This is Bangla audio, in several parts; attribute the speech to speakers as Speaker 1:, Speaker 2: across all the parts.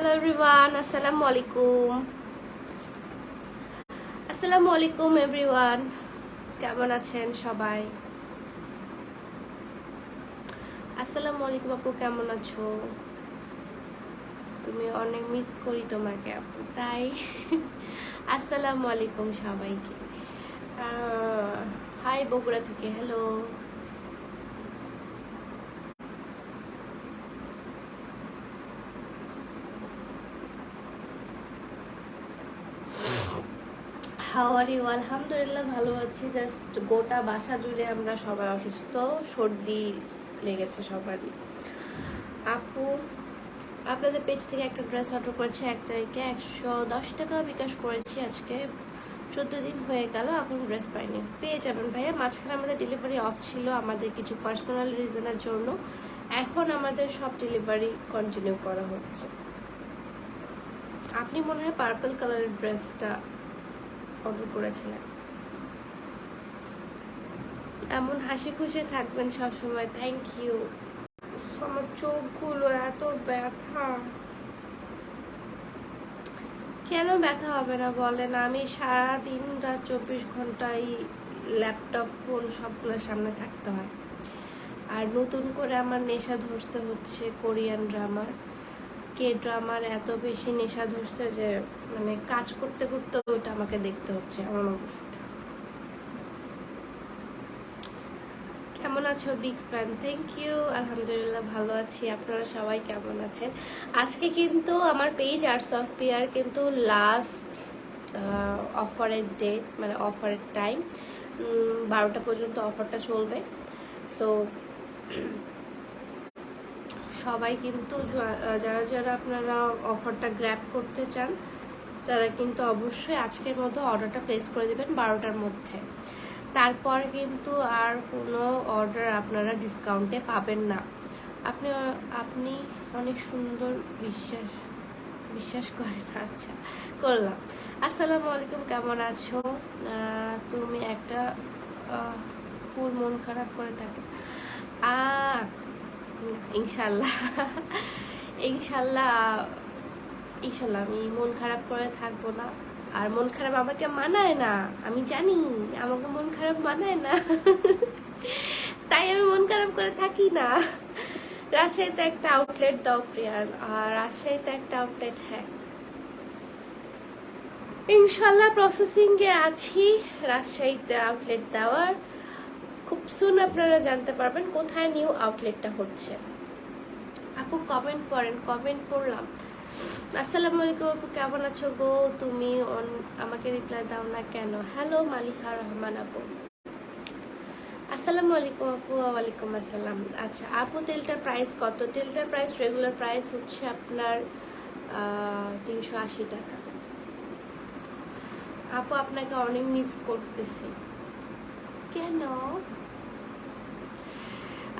Speaker 1: হ্যালো এভরিওয়ান আসসালামু আলাইকুম আসসালামু আলাইকুম এভরিওয়ান কেমন আছেন সবাই? আসসালামু আলাইকুম আপু, কেমন আছো? তুমি অনেক মিস করি তোমাকে, আপু, তাই? আসসালামু আলাইকুম সবাইকে। হাই বগুড়া থেকে হ্যালো হাওয়ারি আলহামদুলিল্লাহ ভালো আছি। জাস্ট গোটা বাসা জুড়ে আমরা সবাই অসুস্থ। সর্দি লেগেছে সবারই। আপু, আপনাদের পেজ থেকে একটা ড্রেস অর্ডার করেছি এক তারিখে। একশো দশ টাকা বিকাশ করেছি আজকে। চোদ্দ দিন হয়ে গেল, এখন ড্রেস পাইনি। পেয়ে যাবেন ভাইয়া। মাঝখানে আমাদের ডেলিভারি অফ ছিল আমাদের কিছু পার্সোনাল রিজনের জন্য। এখন আমাদের সব ডেলিভারি কন্টিনিউ করা হচ্ছে। আপনি মনে হয় পার্পল কালারের ড্রেসটা অর্ডার করেছিলেন। এমন হাসি খুশি থাকবেন সবসময়। থ্যাংক ইউ আমার চোখগুলো এত ব্যথা। কেন ব্যথা হবে না বলেন? আমি সারা দিন রাত চব্বিশ ঘন্টাই ল্যাপটপ, ফোন সবগুলোর সামনে থাকতে হয়। আর নতুন করে আমার নেশা ধরতে হচ্ছে কোরিয়ান ড্রামার কে ড্রামার এত বেশি নেশা ধরছে যে মানে কাজ করতে করতে ওইটা আমাকে দেখতে হচ্ছে, এমন অবস্থা। কেমন আছো বিগ ফ্যান থ্যাংক ইউ আলহামদুলিল্লাহ ভালো আছি। আপনারা সবাই কেমন আছেন? আজকে কিন্তু আমার পেজ আর্টস অফ পিয়ার কিন্তু লাস্ট অফারের ডেট মানে অফারের টাইম বারোটা পর্যন্ত অফারটা চলবে। সো সবাই কিন্তু যারা যারা আপনারা অফারটা গ্র্যাপ করতে চান, তারা কিন্তু অবশ্যই আজকের মতো অর্ডারটা প্লেস করে দেবেন বারোটার মধ্যে। তারপর কিন্তু আর কোনো অর্ডার আপনারা ডিসকাউন্টে পাবেন না। আপনি আপনি অনেক সুন্দর বিশ্বাস বিশ্বাস করেন। আচ্ছা করলাম। আসসালামু আলাইকুম, কেমন আছো? তুমি একটা ফুল মন খারাপ করে থাকে। আ ইনশাল্লাহ। ইনশাল্লাহ ইনশাল্লাহ আমি মন খারাপ করে থাকব না। আর মন খারাপ আমাকে মানায় না, আমি জানি, আমাকে মন খারাপ মানায় না। তাই আমি মন খারাপ করে থাকি না। রাজশাহীতে একটা আউটলেট দাও প্রিয়ার, আর রাজশাহীতে একটা আউটলেট হ্যাঁ। ইনশাল্লাহ প্রসেসিংয়ে আছি, রাজশাহীতে আউটলেট দেওয়ার। খুব সুন আপনারা জানতে পারবেন কোথায় নিউ আউটলেটটা হচ্ছে। আপু কমেন্ট পড়েন কমেন্ট পড়লাম। আসসালামু আলাইকুম আপু, কেমন আছো গো? তুমি আমাকে রিপ্লাই দাও না কেন? হ্যালো মালিহা রহমান আপু। আসসালামু আলাইকুম আপু, ওয়ালাইকুম আসসালাম। আচ্ছা আপু, তেলটার প্রাইস কত? তেলটার প্রাইস রেগুলার প্রাইস হচ্ছে আপনার তিনশো আশি টাকা। আপু, আপনাকে অনেক মিস করতেছি। কেন?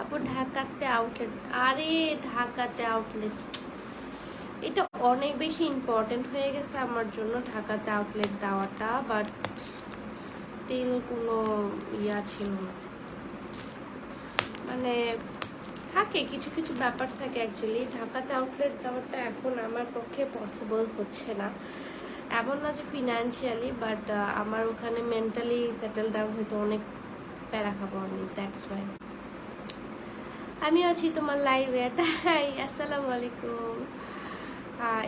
Speaker 1: আপু ঢাকাতে আউটলেট আরে ঢাকাতে আউটলেট এটা অনেক বেশি ইম্পর্টেন্ট হয়ে গেছে আমার জন্য ঢাকাতে আউটলেট দেওয়াটা বাট স্টিল কোনো ইয়া ছিল না। মানে থাকে, কিছু কিছু ব্যাপার থাকে অ্যাকচুয়ালি ঢাকাতে আউটলেট দেওয়াটা এখন আমার পক্ষে পসিবল হচ্ছে না। এমন না যে ফিনান্সিয়ালি বাট আমার ওখানে মেন্টালি সেটেল ডাউন হয়তো অনেক প্যারা খাব আমি দ্যাটস ওয়াই আমি আছি তোমার লাইভে তাই, আসসালামু আলাইকুম।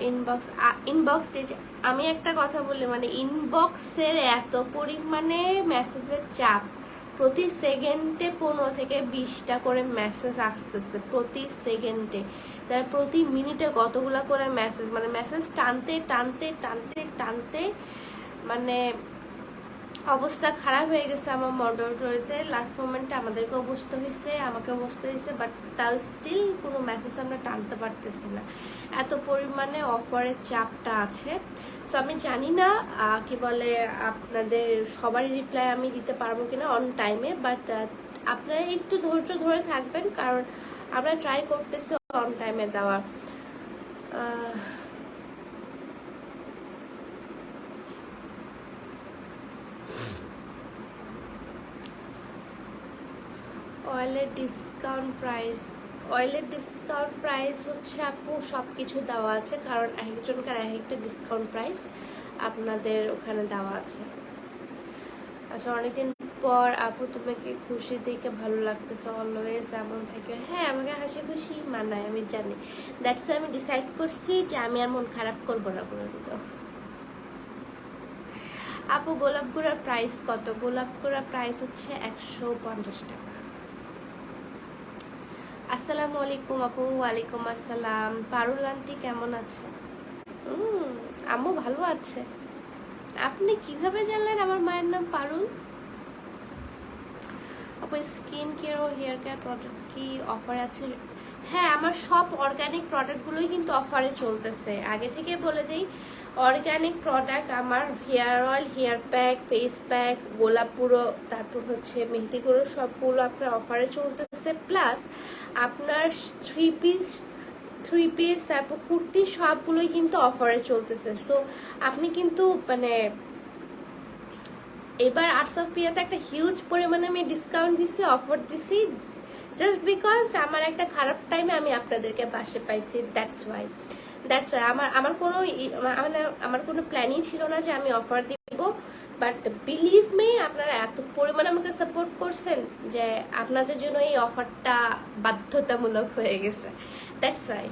Speaker 1: ইনবক্স ইনবক্স আমি একটা কথা বলি মানে ইনবক্সের এত পরিমাণে মেসেজের চাপ, প্রতি সেকেন্ডে পনেরো থেকে বিশটা করে মেসেজ আসতেছে, প্রতি সেকেন্ডে। তার প্রতি মিনিটে কতগুলো করে মেসেজ মানে মেসেজ টানতে টানতে টানতে টানতে মানে অবস্থা খারাপ হয়ে গেছে আমার মডারেটরিতে লাস্ট মোমেন্টে আমাদেরকেও বসতে হয়েছে আমাকেও বসতে হয়েছে বাট তাও স্টিল কোনো মেসেজ আমরা টানতে পারতেছি না। এত পরিমাণে অফারের চাপটা আছে। সো আমি জানি না কি বলে, আপনাদের সবারই রিপ্লাই আমি দিতে পারব কিনা অন টাইমে বাট আপনারা একটু ধৈর্য ধরে থাকবেন, কারণ আমরা ট্রাই করতেছি অন টাইমে দেওয়ার অয়েলের ডিসকাউন্ট প্রাইস অয়েলের ডিসকাউন্ট প্রাইস হচ্ছে আপু সব কিছু দেওয়া আছে, কারণ এক একজনকার এক একটা ডিসকাউন্ট প্রাইস আপনাদের ওখানে দেওয়া আছে। আচ্ছা অনেকদিন পর আপু তোমাকে খুশি দেখে ভালো লাগতেছে অলওয়েজ এমন থাকে। হ্যাঁ আমাকে হাসি খুশি মানায়, আমি জানি। দ্যাটস আমি ডিসাইড করছি যে আমি আর মন খারাপ করব না কোনো দিনও আপু গোলাপ গুঁড়ার প্রাইস কত? গোলাপ গুঁড়ার প্রাইস হচ্ছে একশো পঞ্চাশ টাকা। আসসালামু আলাইকুম আপু, ওয়ালাইকুম আসসালাম। পারুল আন্টি কেমন আছে? আম্মু ভালো আছে। আপনি কীভাবে জানলেন আমার মায়ের নাম পারুল? আপু স্কিন কেয়ার ও হেয়ার কেয়ার প্রোডাক্ট কি অফার আছে? হ্যাঁ আমার সব অর্গানিক প্রোডাক্টগুলোই কিন্তু অফারে চলতেছে। আগে থেকে বলে দিই অর্গানিক প্রোডাক্ট আমার hair oil hair pack face pack গোলাপ পুরো তারপর হচ্ছে মেহেদি গুঁড়ো সবগুলো আপনার অফারে চলতেছে। প্লাস আপনার থ্রি পিস থ্রি পিস তারপর কুর্তি সবগুলোই কিন্তু অফারে চলতেছে। সো আপনি কিন্তু মানে এবার আর্টস অফ পিয়াতে একটা হিউজ পরিমাণে আমি ডিসকাউন্ট দিছি অফার দিছি জাস্ট বিকজ আমার একটা খারাপ টাইমে আমি আপনাদেরকে পাশে পাইছি দ্যাটস ওয়াই দ্যাটস ওয়াই আমার আমার কোনো মানে আমার কোনো প্ল্যানই ছিল না যে আমি অফার দিব। বাট বিলিভ মি আপনারা এত পরিমাণে আমাকে সাপোর্ট করছেন যে আপনাদের জন্য এই অফারটা বাধ্যতামূলক হয়ে গেছে। দ্যাটস ওয়াই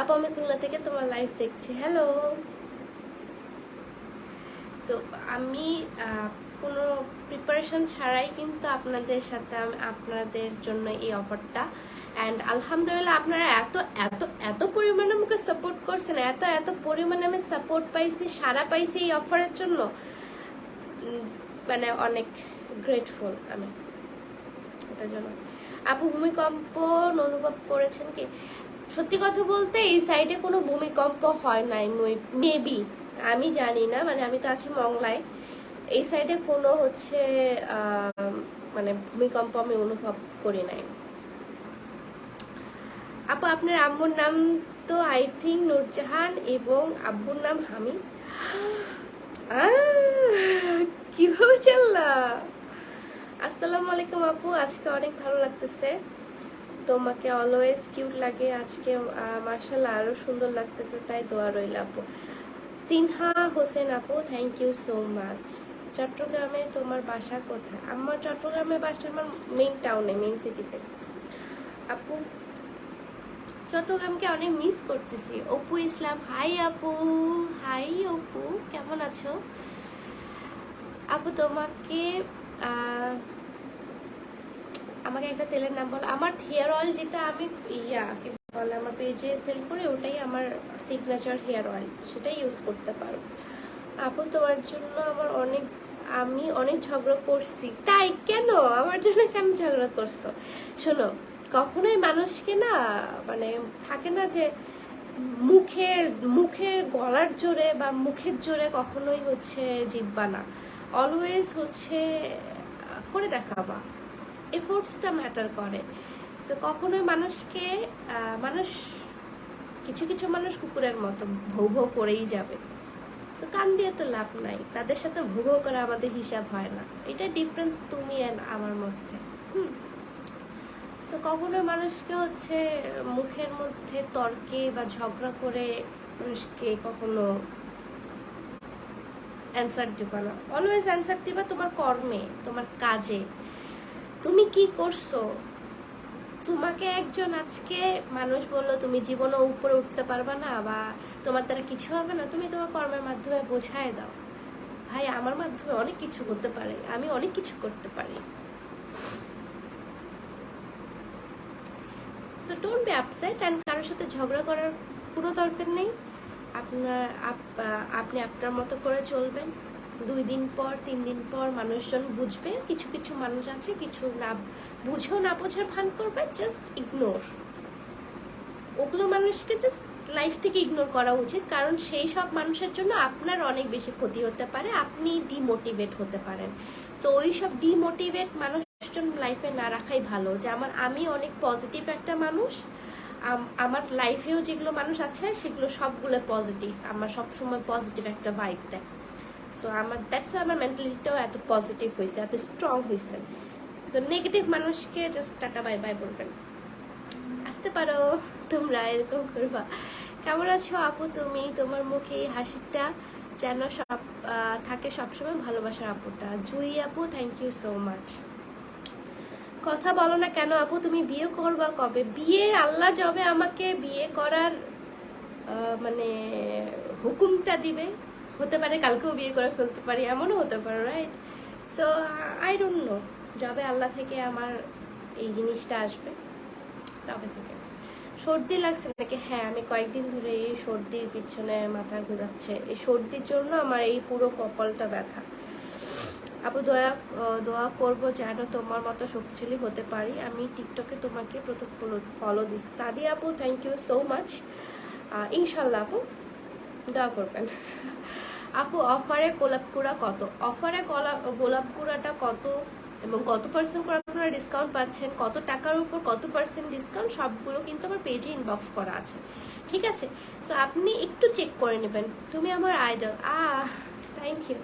Speaker 1: আপু, আমি খুলনা থেকে তোমার লাইভ দেখছি। হ্যালো সো আমি কোনো প্রিপারেশন ছাড়াই কিন্তু আপনাদের সাথে আপনাদের জন্য এই অফারটা অ্যান্ড আলহামদুলিল্লাহ আপনারা এত এত এত পরিমাণে আমাকে সাপোর্ট করছেন, এত এত পরিমাণে আমি সাপোর্ট পাইছি সারা পাইছি এই অফারের জন্য। মানে অনেক গ্রেটফুল আমি। এটার জন্য। আপু, ভূমিকম্প অনুভব করেছেন কি? সত্যি কথা বলতে, এই সাইডে কোনো ভূমিকম্প হয় নাই মেবি আমি জানি না মানে আমি তো আছি মংলায়। এই সাইডে কোনো হচ্ছে মানে ভূমিকম্প আমি অনুভব করি নাই। আপু, আপনার আম্মুর নাম তো আই থিঙ্ক নূরজাহান এবং আব্বুর নাম হামিদ কীভাবে জানলা? আসসালামু আলাইকুম আপু, আজকে অনেক ভালো লাগতেছে। তোমাকে অলওয়েজ কিউট লাগে, আজকে মার্শাল্লাহ আরও সুন্দর লাগতেছে, তাই দোয়া রইল আপু। সিনহা হোসেন আপু থ্যাংক ইউ সো মাচ চট্টগ্রামে তোমার বাসা কোথায়? আমার চট্টগ্রামের বাসা আমার মেইন টাউনে মেইন সিটিতে আপু চট্টগ্রামকে অনেক মিস করতেছি। অপু ইসলাম হাই আপু হাই অপু, কেমন আছো? আপু, তোমাকে আমাকে একটা তেলের নাম বলো, আমার হেয়ার অয়েল যেটা আমি ইয়া, কি বলে, আমার পেজে সেল করে, ওটাই আমার সিগনেচার হেয়ার অয়েল সেটাই ইউজ করতে পারো। আপু, তোমার জন্য আমার অনেক, আমি অনেক ঝগড়া করছি। তাই কেন? আমার জন্য কেন ঝগড়া করছ? শোনো কখনোই মানুষকে না মানে থাকে না যে মুখের মুখের গলার জোরে বা মুখের জোরে কখনোই হচ্ছে জিতবা না। অলওয়েজ হচ্ছে, করে দেখাবা। এফোর্টসটা ম্যাটার করে। সো কখনোই মানুষকে মানুষ, কিছু কিছু মানুষ কুকুরের মতো ভৌ ভৌ করেই যাবে। সো কান দিয়ে তো লাভ নাই। তাদের সাথে ভৌ ভৌ করা আমাদের হিসাব হয় না। এটা ডিফারেন্স তুমি and আমার মধ্যে। হুম। সো কখনো মানুষকে হচ্ছে মুখের মধ্যে তর্কে বা ঝগড়া করে মানুষকে কখনো অ্যান্সার দিবা না। অলওয়েজ অ্যান্সার দিবা তোমার কর্মে, তোমার কাজে। তুমি কি করছ? তোমাকে একজন আজকে মানুষ বলল, তুমি জীবনে উপরে উঠতে পারবে না বা তোমার দ্বারা কিছু হবে না। তুমি তোমার কর্মের মাধ্যমে বোঝায় দাও। ভাই, আমার মাধ্যমে অনেক কিছু হতে পারে। আমি অনেক কিছু করতে পারি। So don't be upset and কারোর সাথে ঝগড়া করার কোনো দরকার নেই। আপনার আপনি আপনার মতো করে চলবেন। দুই দিন পর, তিন দিন পর মানুষজন বুঝবে, কিছু কিছু মানুষ আছে, কিছু না বুঝেও না বোঝার ভান করবে জাস্ট ইগনোর ওগুলো মানুষকে জাস্ট লাইফ থেকে ইগনোর করা উচিত, কারণ সেই সব মানুষের জন্য আপনার অনেক বেশি ক্ষতি হতে পারে, আপনি ডিমোটিভেট হতে পারেন। সো ওই সব ডিমোটিভেট মানুষজন লাইফে না রাখাই ভালো। যে আমার, আমি অনেক পজিটিভ একটা মানুষ। আমার লাইফেও যেগুলো মানুষ আছে, সেগুলো সবগুলো পজিটিভ আমার সবসময় পজিটিভ একটা ভাইব দেয়। সো আমার দ্যাটস আমার মেন্টালিটিটাও এত পজিটিভ হয়েছে এত স্ট্রং হয়েছে সো নেগেটিভ মানুষকে জাস্ট টাটা বাই বাই বলবেন। আসতে পারো, তোমরা এরকম করবা। কেমন আছো আপু, তুমি? তোমার মুখে এই হাসিটা যেন সব থাকে সবসময়, ভালোবাসার আপুটা। জুই আপু থ্যাংক ইউ সো মাচ কথা বলো না কেন আপু, তুমি বিয়ে করবা কবে? বিয়ে আল্লাহ যবে আমাকে বিয়ে করার মানে হুকুমটা দিবে। হতে পারে কালকেও বিয়ে করে ফেলতে পারি, এমনও হতে পারে right so I don't know যবে আল্লাহ থেকে আমার এই জিনিসটা আসবে, তবে থেকে। সর্দি লাগছে নাকি? হ্যাঁ আমি কয়েকদিন ধরে এই সর্দির পিছনে মাথা ঘুরাচ্ছে। এই সর্দির জন্য আমার এই পুরো কপালটা ব্যথা। আপু দয়া দোয়া করব যেন তোমার মতো শক্তিশালী হতে পারি। আমি টিকটকে তোমাকে প্রথম ফলো দিচ্ছি। সাদি আপু থ্যাংক ইউ সো মাচ ইনশাল্লাহ আপু, দোয়া করবেন। আপু অফারে গোলাপ কুড়া কত? অফারে গোলাপ গোলাপ কুড়াটা কত? এবং কত পার্সেন্ট করে আপনারা ডিসকাউন্ট পাচ্ছেন? কত টাকার উপর কত পার্সেন্ট ডিসকাউন্ট সবগুলো কিন্তু আমার পেজে ইনবক্স করা আছে। ঠিক আছে? সো আপনি একটু চেক করে নেবেন। তুমি আমার আইডল আহ থ্যাংক ইউ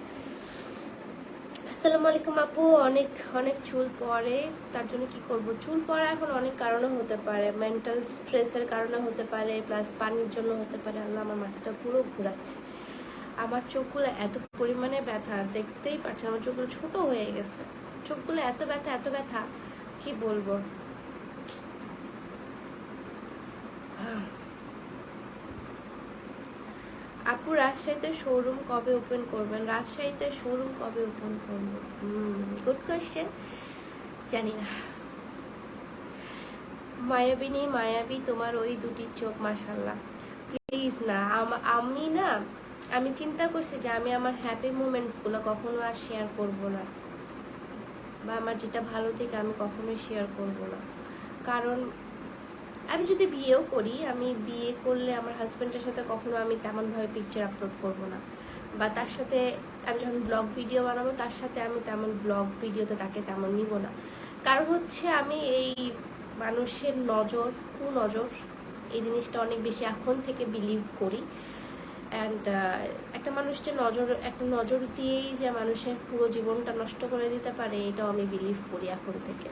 Speaker 1: আসসালামু আলাইকুম আপু। অনেক অনেক চুল পড়ে, তার জন্য কি করব? চুল পড়া এখন অনেক কারণে হতে পারে মেন্টাল স্ট্রেসের কারণে হতে পারে প্লাস পানির জন্য হতে পারে। আল্লাহ আমার মাথাটা পুরো ঘোরাচ্ছে। আমার চোখগুলো এত পরিমাণে ব্যথা, দেখতেই পাচ্ছেন, আমার চোখগুলো ছোট হয়ে গেছে। চোখগুলো এত ব্যথা এত ব্যথা, কি বলব? আপু, রাজশাহীতে শোরুম কবে ওপেন করবেন? রাজশাহীতে শোরুম কবে ওপেন করব? গুড কোয়েশ্চেন জানি না। মায়াবিনী মায়াবী, তোমার ওই দুটি চোখ মাসাল্লাহ প্লিজ না, আম- আমি না, আমি চিন্তা করছি যে আমি আমার হ্যাপি মুমেন্টসগুলো কখনো আর শেয়ার করব না। বা আমার যেটা ভালো থেকে আমি কখনোই শেয়ার করব না। কারণ আমি যদি বিয়েও করি, আমি বিয়ে করলে আমার হাজব্যান্ডের সাথে কখনো আমি তেমনভাবে পিকচার আপলোড করব না। বা তার সাথে আমি যখন ব্লগ ভিডিও বানাবো, তার সাথে আমি তেমন ব্লগ ভিডিওতে তাকে তেমন নিব না। কারণ হচ্ছে আমি এই মানুষের নজর, কুনজর, এই জিনিসটা অনেক বেশি এখন থেকে বিলিভ করি। অ্যান্ড একটা মানুষ যে নজর, একটা নজর দিয়েই যে মানুষের পুরো জীবনটা নষ্ট করে দিতে পারে, এটাও আমি বিলিভ করি এখন থেকে।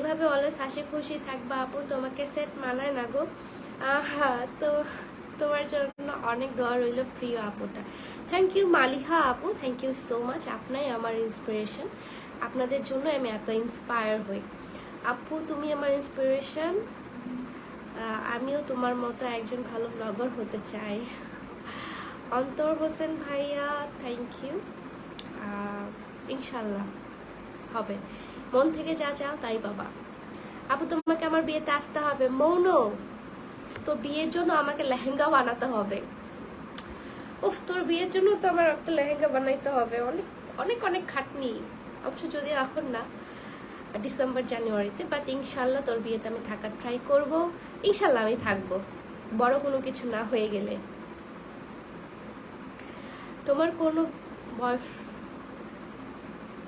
Speaker 1: এভাবে অলওয়েজ হাসি খুশি থাকবা, আপু, তোমাকে সেট মানায় না গো। তো তোমার জন্য অনেক দোয়া রইল প্রিয় আপুটা। থ্যাংক ইউ মালিহা আপু থ্যাংক ইউ সো মাচ আপনাই আমার ইন্সপিরেশন আপনাদের জন্য আমি এত ইন্সপায়ার হই। আপু, তুমি আমার ইন্সপিরেশন আমিও তোমার মতো একজন ভালো ব্লগার হতে চাই। অন্তর হোসেন ভাইয়া থ্যাংক ইউ ইনশাল্লাহ, হবে। মন থেকে যা চাও তাই বাবা। আপু, তোমাকে আমার বিয়েতে আসতে হবে। মৌন তো বিয়ের জন্য আমাকে লেহেঙ্গা বানাতে হবে। উফ, তোর বিয়ের জন্য তো আমার একটা লেহেঙ্গা বানাইতে হবে। অনেক অনেক অনেক খাটনি। অবশ্য যদি এখন না, ডিসেম্বর জানুয়ারিতে বাট ইনশাল্লাহ তোর বিয়েতে আমি থাকার ট্রাই করব। ইনশাল্লাহ আমি থাকব। বড় কোনো কিছু না হয়ে গেলে। তোমার কোনো বয়স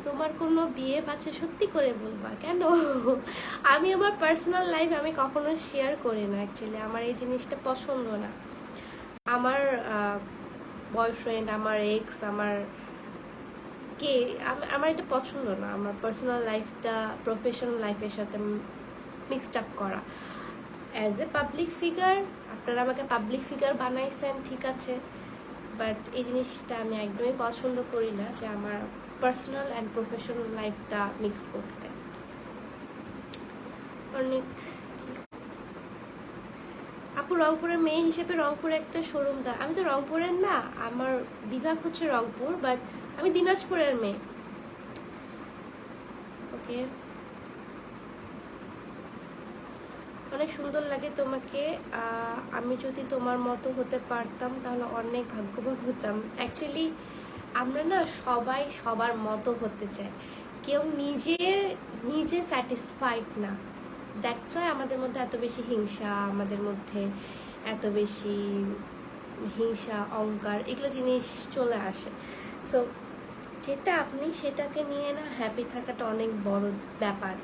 Speaker 1: তোমার কোনো বিয়ে বাচ্চা সত্যি করে বলবা? কেন? আমি আমার পার্সোনাল লাইফ আমি কখনো শেয়ার করি না অ্যাকচুয়ালি আমার এই জিনিসটা পছন্দ না। আমার বয়ফ্রেন্ড আমার এক্স আমার কে, আম- আমার এটা পছন্দ না। আমার পার্সোনাল লাইফটা প্রফেশনাল লাইফের সাথে মিক্সড আপ করা। অ্যাজ এ পাবলিক ফিগার আপনারা আমাকে পাবলিক ফিগার বানাইছেন, ঠিক আছে। বাট এই জিনিসটা আমি একদমই পছন্দ করি না যে আমার পার্সোনাল অ্যান্ড প্রফেশনাল লাইফটা মিক্স করতে। অনেক আপু, রংপুরের মেয়ে হিসেবে রংপুরে একটা শোরুম দা আমি তো রংপুরের না, আমার বিভাগ হচ্ছে রংপুর বাট আমি দিনাজপুরের মেয়ে। ওকে অনেক সুন্দর লাগে তোমাকে। আমি যদি তোমার মতো হতে পারতাম, তাহলে অনেক ভাগ্যবান হতাম। অ্যাকচুয়ালি আমরা না সবাই সবার মতো হতে চাই। কেউ নিজের নিজে স্যাটিসফাইড না। দ্যাটস ওয়াই আমাদের মধ্যে এত বেশি হিংসা, আমাদের মধ্যে এত বেশি হিংসা, অহংকার এগুলো জিনিস চলে আসে। সো যেটা আপনি সেটাকে নিয়ে না হ্যাপি থাকাটা অনেক বড় ব্যাপার।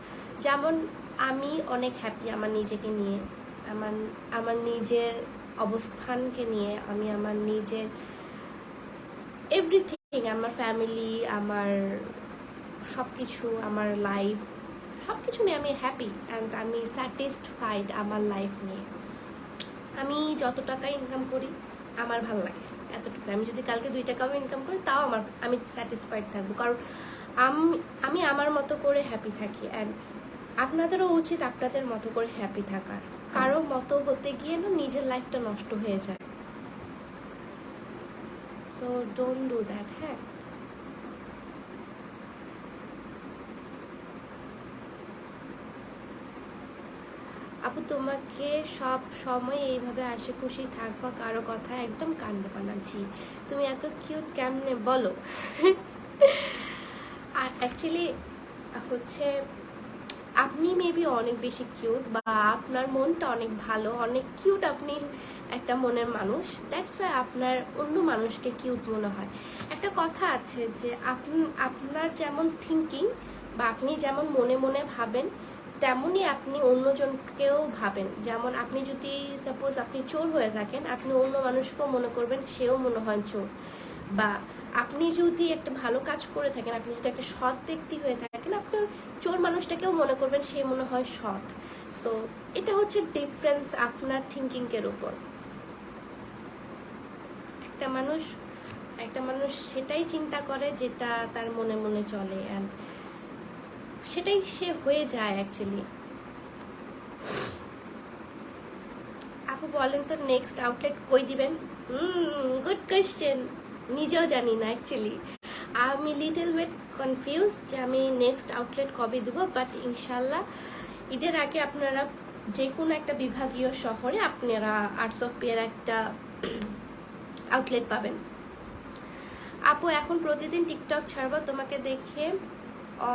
Speaker 1: যেমন আমি অনেক হ্যাপি আমার নিজেকে নিয়ে, আমার আমার নিজের অবস্থানকে নিয়ে, আমি আমার নিজের এভরিথিং আমার ফ্যামিলি আমার সব কিছু আমার লাইফ সব কিছু নিয়ে আমি হ্যাপি অ্যান্ড আমি স্যাটিসফাইড আমার লাইফ নিয়ে। আমি যত টাকা ইনকাম করি, আমার ভালো লাগে এতটুকু আমি যদি কালকে দুই টাকাও ইনকাম করি, তাও আমার, আমি স্যাটিসফাইড থাকব। কারণ আমি আমি আমার মতো করে হ্যাপি থাকি অ্যান্ড আপনাদেরও উচিত আপনাদের মতো করে হ্যাপি থাকার। কারও মতো হতে গিয়ে না নিজের লাইফটা নষ্ট হয়ে যায়। সো ডোন্ট ডু দ্যাট হ্যাঁ? আপু, তোমাকে সব সময় এইভাবে হাসি খুশি থাকবা, কারও কথা একদম কান দেবা তুমি এত কিউট কেমনে বলো? আর অ্যাকচুয়ালি হচ্ছে আপনি মেবি অনেক বেশি কিউট বা আপনার মনটা অনেক ভালো, অনেক কিউট আপনি একটা মনের মানুষ দ্যাটস ওয়াই আপনার অন্য মানুষকে কিউট মনে হয়। একটা কথা আছে যে আপনি, আপনার যেমন থিঙ্কিং বা আপনি যেমন মনে মনে ভাবেন, তেমনই আপনি অন্যজনকেও ভাবেন। যেমন আপনি যদি সাপোজ আপনি চোর হয়ে থাকেন, আপনি অন্য মানুষকেও মনে করবেন, সেও মনে হয় চোর। বা আপনি যদি একটা ভালো কাজ করে থাকেন, আপনি যদি একটা সৎ ব্যক্তি হয়ে থাকেন, আপনি চোর মানুষটাকেও মনে করবেন, সে মনে হয় সৎ। সো এটা হচ্ছে ডিফারেন্স আপনার থিঙ্কিংয়ের উপর। একটা মানুষ একটা মানুষ সেটাই চিন্তা করে যেটা তার মনে মনে চলে অ্যান্ড সেটাই সে হয়ে যায় অ্যাকচুয়ালি আপু বলেন তো নেক্সট আউটলেট কই দিবেন? হুম গুড কোয়েশ্চেন নিজেও জানি না অ্যাকচুয়ালি আমি লিটল বেট কনফিউজ যে আমি নেক্সট আউটলেট কবে দেবো বাট ইনশাল্লাহ ঈদের আগে আপনারা যে কোনো একটা বিভাগীয় শহরে আপনারা আর্টস অফ পিয়ার একটা আউটলেট পাবেন। আপু, এখন প্রতিদিন টিকটক ছাড়বা, তোমাকে দেখে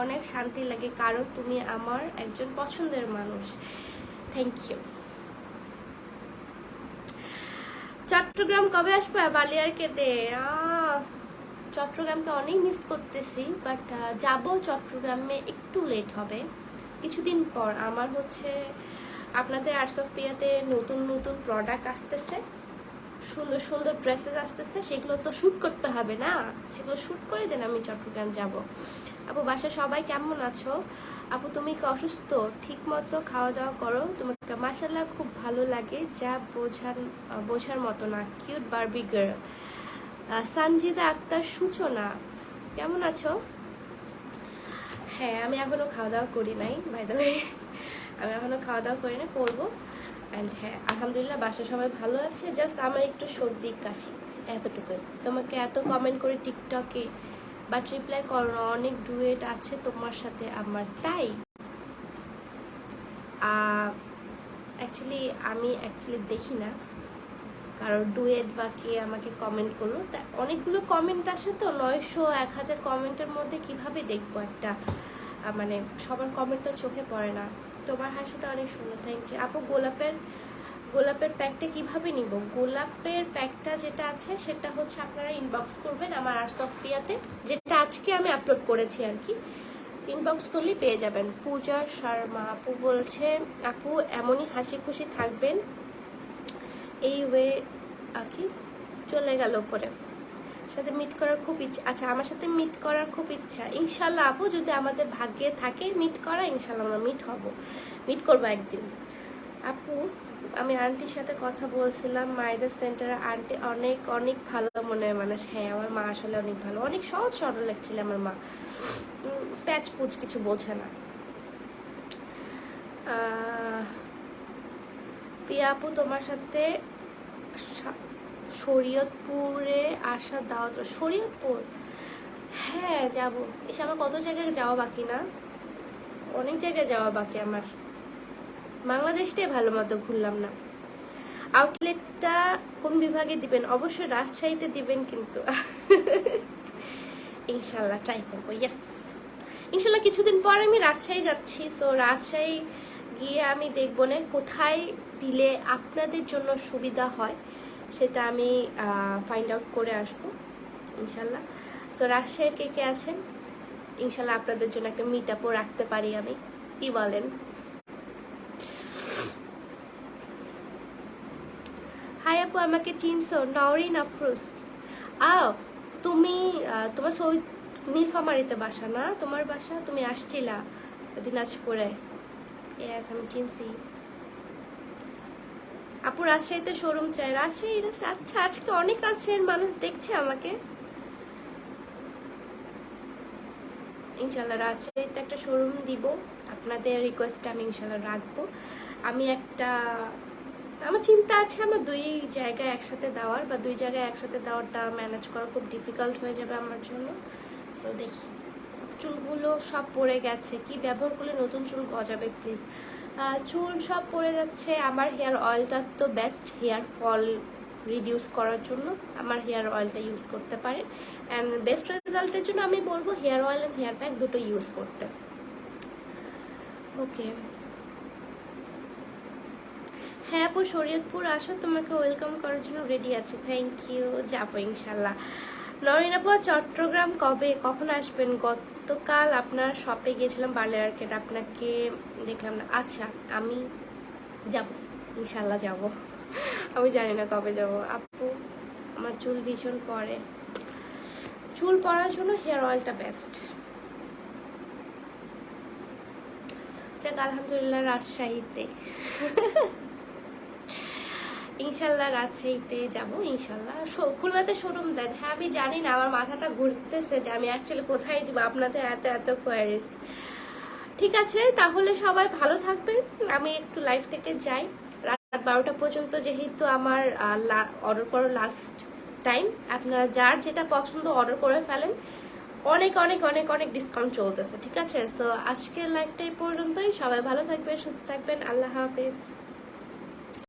Speaker 1: অনেক শান্তি লাগে, কারণ তুমি আমার একজন পছন্দের মানুষ। থ্যাংক ইউ চট্টগ্রাম কবে আসবে? বালিয়ার কেটে চট্টগ্রামকে অনেক মিস করতেছি বাট যাব চট্টগ্রামে একটু লেট হবে। কিছুদিন পর আমার হচ্ছে আপনাদের আর্টস অফ পিয়াতে নতুন নতুন প্রোডাক্ট আসতেছে। সুন্দর সুন্দর ড্রেসেস আসতেছে, সেগুলো তো শ্যুট করতে হবে না? সেগুলো শ্যুট করে দেন আমি চট্টগ্রাম যাব। আপু বাসায় সবাই কেমন আছো? আপু, তুমি কি অসুস্থ? ঠিক মতো খাওয়া দাওয়া করো? তোমাকে মাসাল্লাহ খুব ভালো লাগে, যা বোঝার বোঝার মতো না। Cute Barbie girl Sanjida Akter, Suchona, কেমন আছো? হ্যাঁ আমি এখনও খাওয়া দাওয়া করি নাই দ্য আমি এখনও খাওয়া দাওয়া করি না করব। অ্যান্ড হ্যাঁ আলহামদুলিল্লাহ বাসা সবাই ভালো আছে। জাস্ট আমার একটু সর্দি কাশি এতটুকুই। তোমাকে এত কমেন্ট করে টিকটকে বাট রিপ্লাই করো না, অনেক ডুয়েট আছে তোমার সাথে আমার। তাই? অ্যাকচুয়ালি আমি অ্যাকচুয়ালি দেখি না। কারও ডুয়েট বা কে আমাকে কমেন্ট করল। তা অনেকগুলো কমেন্ট আসে তো নয়শো এক হাজার কমেন্টের মধ্যে কীভাবে দেখব একটা? মানে সবার কমেন্ট তো চোখে পড়ে না। তোমার হাসিটা অনেক সুন্দর থ্যাংক ইউ আপু, গোলাপের গোলাপের প্যাকটা কীভাবে নিব? গোলাপের প্যাকটা যেটা আছে সেটা হচ্ছে আপনারা ইনবক্স করবেন আমার আর্টস অফ পিয়াতে যেটা আজকে আমি আপলোড করেছি আর কি। ইনবক্স করলেই পেয়ে যাবেন। পূজা শর্মা, আপু বলছে, আপু এমনই হাসি খুশি থাকবেন। এই ওয়ে আকি, চলে গেল উপরে। সাথে মিট করার খুব ইচ্ছা আচ্ছা আমার সাথে মিট করার খুব ইচ্ছা। ইনশাল্লাহ আপু, যদি আমাদের ভাগ্যে থাকে মিট করা, ইনশাল্লাহ আমরা মিট হব। মিট করব একদিন। আপু, আমি আন্টির সাথে কথা বলছিলাম, মায়েদের সেন্টারে আন্টি অনেক অনেক ভালো মনের মানুষ। হ্যাঁ আমার মা আসলে অনেক ভালো। অনেক সহজ, সরল লাগছিল আমার মা। প্যাচ পুচ কিছু বোঝে না। পিয়া আপু, তোমার সাথে শরীয়তপুরে আসার দাওয়াত। শরীয়তপুর? হ্যাঁ যাব। এসে আমার কত জায়গায় যাওয়া বাকি না? অনেক জায়গায় যাওয়া বাকি আমার। বাংলাদেশটাই ভালো মতো ঘুরলাম না। আউটলেটটা কোন বিভাগে দিবেন? অবশ্যই রাজশাহীতে দিবেন কিন্তু। ইনশাল্লাহ ট্রাই করব ইয়েস ইনশাল্লাহ কিছুদিন পর আমি রাজশাহী যাচ্ছি। সো রাজশাহী গিয়ে আমি দেখব না কোথায় দিলে আপনাদের জন্য সুবিধা হয়। সেটা আমি ফাইন্ড আউট করে আসব, ইনশাল্লাহ। সো রাজশাহীর কে কে আছেন? ইনশাল্লাহ আপনাদের জন্য একটা মিট আপও রাখতে পারি আমি। কি বলেন? হাই আপু, আমাকে চিনছো? নওরিন আফরোজ। আও, তুমি তোমার সৌদি, নীলফামারিতে বাসা না? তোমার বাসা? তুমি আসছিলা দিনাজপুরে। ইয়াস আমি চিনছি। আপু রাজশাহীতে শোরুম চাই। রাজশাহী আচ্ছা আজকে অনেক রাজশাহীর মানুষ দেখছে আমাকে। ইনশাল্লাহ রাজশাহীতে একটা শোরুম দিব। আপনাদের রিকোয়েস্ট আমি ইনশাল্লাহ রাখব। আমি একটা, আমার চিন্তা আছে আমার দুই জায়গায় একসাথে দেওয়ার বা দুই জায়গায় একসাথে দেওয়ারটা ম্যানেজ করা খুব ডিফিকাল্ট হয়ে যাবে আমার জন্য। সো দেখি। চুলগুলো সব পড়ে গেছে। কি ব্যবহার করলে নতুন চুল গজাবে প্লিজ চুল সব পড়ে যাচ্ছে। আমার হেয়ার অয়েলটা তো বেস্ট হেয়ার ফল রিডিউস করার জন্য। আমার হেয়ার অয়েলটা ইউজ করতে পারে অ্যান্ড বেস্ট রেজাল্টের জন্য আমি বলব hair oil and hair pack দুটো ইউজ করতে। ওকে হ্যাঁ আপু, শরীয়তপুর আসো। তোমাকে ওয়েলকাম করার জন্য রেডি আছি। থ্যাংক ইউ যাব ইনশাল্লাহ। নরিন আপু, চট্টগ্রাম কবে, কখন আসবেন? গতকাল আপনার শপে গিয়েছিলাম, বার্লি আর্কেট আপনাকে দেখলাম না। আচ্ছা আমি যাব। ইনশাল্লাহ যাব। আমি জানি না কবে যাব। আপু, আমার চুল ভীষণ পরে। চুল পড়ার জন্য হেয়ার অয়েলটা বেস্ট আলহামদুলিল্লাহ, রাজশাহীতে। ইনশাল্লাহ রাজশাহীতে যাব, ইনশাল্লাহ। খুলনাতে শোরুম দেন। হ্যাঁ আমি জানি না, আমার মাথাটা ঘুরতেছে যে আমি অ্যাকচুয়ালি কোথায় দিব আপনাদের এত এত কোয়ারিস ঠিক আছে, তাহলে সবাই ভালো থাকবেন। আমি একটু লাইভ থেকে যাই। রাত বারোটা পর্যন্ত যেহেতু আমার অর্ডার করার লাস্ট টাইম আপনারা যার যেটা পছন্দ অর্ডার করে ফেলেন। অনেক অনেক অনেক অনেক ডিসকাউন্ট চলতেছে, ঠিক আছে? সো আজকের লাইভটা এই পর্যন্তই। সবাই ভালো থাকবেন, সুস্থ থাকবেন। আল্লাহ হাফিজ।